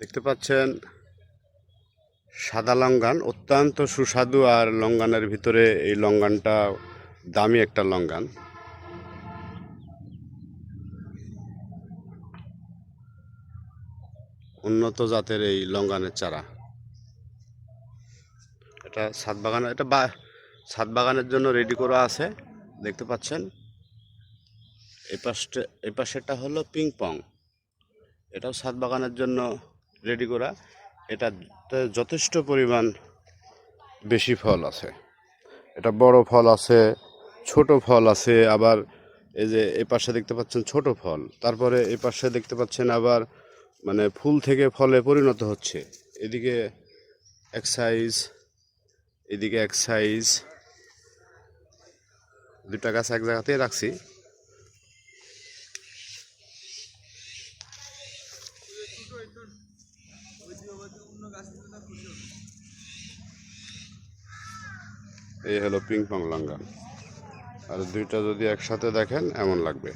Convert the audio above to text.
দেখতে পাচ্ছেন, সাদা লঙ্গান, অত্যন্ত সুস্বাদু আর লঙ্গানের ভিতরে এই লঙ্গানটা দামি একটা লঙ্গান। উন্নত জাতের এই লঙ্গানের চারা। এটা ছাদ বাগানে, এটা বা, ছাদ বাগানের জন্য রেডি করা আছে, দেখতে পাচ্ছেন। এই পাশটা এই পাশেরটা হলো পিং পং এটাও ছাদ বাগানের জন্য রেডি করা। এটাতে যথেষ্ট পরিমাণ বেশি ফল আছে। এটা বড় ফল আছে, ছোট ফল আছে, আবার এই যে এই পাশে দেখতে পাচ্ছেন ছোট ফল। তারপরে এই পাশে দেখতে পাচ্ছেন আবার মানে ফুল থেকে ফলে পরিণত হচ্ছে। এদিকে এক সাইজ, এদিকে এক সাইজ। দুটা গাছ এক জায়গাতেই রাখছি। এই হলো পিং পং লঙ্গান আর দুইটা যদি একসাথে দেখেন এমন লাগবে।